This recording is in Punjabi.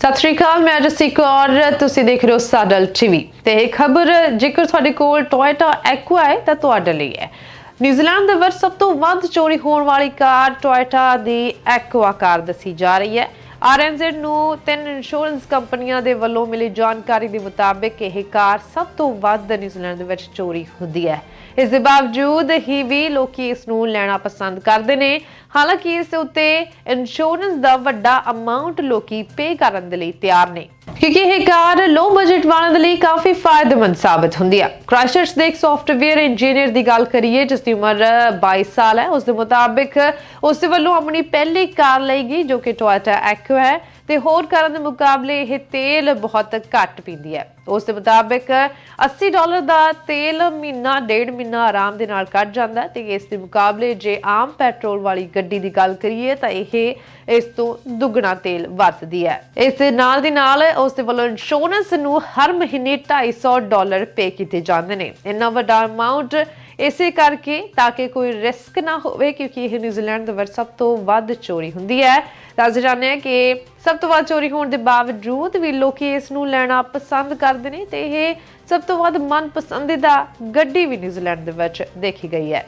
ਸਤਿ ਸ਼੍ਰੀ ਅਕਾਲ, ਮੈਂ ਜਸੀ ਕੌਰ ਤੁਸੀਂ ਦੇਖ ਰਹੇ ਹੋ ਸਾਡਲ ਟੀਵੀ। ਤੇ ਇਹ ਖਬਰ, ਜੇਕਰ ਤੁਹਾਡੇ ਕੋਲ ਟੋਇਟਾ ਐਕਵਾ ਹੈ, ਤਾਂ ਤੁਹਾਡੇ ਲਈ ਹੈ। ਨਿਊਜ਼ੀਲੈਂਡ ਦੇ ਵਿੱਚ ਸਭ ਤੋਂ ਵੱਧ ਚੋਰੀ ਹੋਣ ਵਾਲੀ ਕਾਰ ਟੋਇਟਾ ਦੀ ਐਕਵਾ ਕਾਰ ਦੱਸੀ ਜਾ ਰਹੀ ਹੈ। ਆਰਐਨਜ਼ੈਡ ਨੂੰ ਤਿੰਨ ਇੰਸ਼ੋਰੈਂਸ ਕੰਪਨੀਆਂ ਦੇ ਵੱਲੋਂ ਮਿਲੀ ਜਾਣਕਾਰੀ ਦੇ ਮੁਤਾਬਕ ਇਹ ਕਾਰ ਸਭ ਤੋਂ ਵੱਧ ਨਿਊਜ਼ੀਲੈਂਡ ਦੇ ਵਿੱਚ ਚੋਰੀ ਹੁੰਦੀ ਹੈ। ਇਸ ਦੇ ਬਾਵਜੂਦ ਹੀ ਵੀ ਲੋਕੀ ਇਸ ਨੂੰ ਲੈਣਾ ਪਸੰਦ ਕਰਦੇ ਨੇ। ਹਾਲਾਂਕਿ ਇਸ ਦੇ ਉੱਤੇ ਇੰਸ਼ੋਰੈਂਸ ਦਾ ਵੱਡਾ ਅਮਾਉਂਟ ਲੋਕੀ ਪੇ ਕਰਨ ਦੇ ਲਈ ਤਿਆਰ ਨੇ। ਕਿਉਂਕਿ ਇਹ ਕਾਰ ਲੋ ਬਜਟ ਵਾਲਿਆਂ ਦੇ ਲਈ ਕਾਫੀ ਫਾਇਦੇਮੰਦ ਸਾਬਤ ਹੁੰਦੀ ਹੈ। ਕ੍ਰਾਈਸਟਚਰਚ ਦੇ ਇੱਕ ਸੌਫਟਵੇਅਰ ਇੰਜੀਨੀਅਰ ਦੀ ਗੱਲ ਕਰੀਏ, ਜਿਸ ਦੀ ਉਮਰ 22 ਸਾਲ ਹੈ, ਉਸ ਦੇ ਮੁਤਾਬਿਕ ਉਸ ਦੇ ਵੱਲੋਂ ਆਪਣੀ ਪਹਿਲੀ ਕਾਰ ਲਈ ਗਈ, ਜੋ ਕਿ ਟੋਇਟਾ ਐਕਵਾ ਹੈ ਤੇ ਹੋਰ ਕਾਰਾਂ ਦੇ ਮੁਕਾਬਲੇ ਇਹ ਤੇਲ ਬਹੁਤ ਘੱਟ ਪੀਂਦੀ ਹੈ। ਉਸ ਦੇ ਮੁਤਾਬਕ 80 ਡਾਲਰ ਦਾ ਤੇਲ ਮਹੀਨਾ, ਡੇਢ ਮਹੀਨਾ ਆਰਾਮ ਦੇ ਨਾਲ ਕੱਢ ਜਾਂਦਾ ਹੈ ਤੇ ਇਸ ਦੇ ਮੁਕਾਬਲੇ ਜੇ ਆਮ ਪੈਟਰੋਲ ਵਾਲੀ ਗੱਡੀ ਦੀ ਗੱਲ ਕਰੀਏ ਤਾਂ ਇਹ ਇਸ ਤੋਂ ਦੁੱਗਣਾ ਤੇਲ ਵਰਤਦੀ ਹੈ। ਇਸ ਦੇ ਨਾਲ ਦੀ ਨਾਲ ਉਸ ਦੇ ਵੱਲੋਂ ਇੰਸ਼ੋਰੈਂਸ ਨੂੰ ਹਰ ਮਹੀਨੇ 250 ਡਾਲਰ ਪੇ ਕੀਤੇ ਜਾਂਦੇ ਨੇ। ਇੰਨਾ ਵੱਡਾ ਅਮਾਉਂਟ ਇਸੇ ਕਰਕੇ ਤਾਂ ਕਿ ਕੋਈ ਰਿਸਕ ਨਾ ਹੋਵੇ ਕਿਉਂਕਿ ਇਹ ਨਿਊਜ਼ੀਲੈਂਡ ਦੇ ਵਿੱਚ ਸਭ ਤੋਂ ਵੱਧ ਚੋਰੀ ਹੁੰਦੀ ਹੈ। ਦੱਸ ਜਾਂਦੇ ਹਾਂ ਕਿ ਸਭ ਤੋਂ ਵੱਧ ਚੋਰੀ ਹੋਣ ਦੇ ਬਾਵਜੂਦ ਵੀ ਲੋਕੀ ਇਸ ਨੂੰ ਲੈਣਾ ਪਸੰਦ ਕਰਦੇ ਨੇ ਤੇ ਇਹ ਸਭ ਤੋਂ ਵੱਧ ਮਨਪਸੰਦੀਦਾ ਗੱਡੀ ਵੀ ਨਿਊਜ਼ੀਲੈਂਡ ਦੇ ਵਿੱਚ ਦੇਖੀ ਗਈ ਹੈ।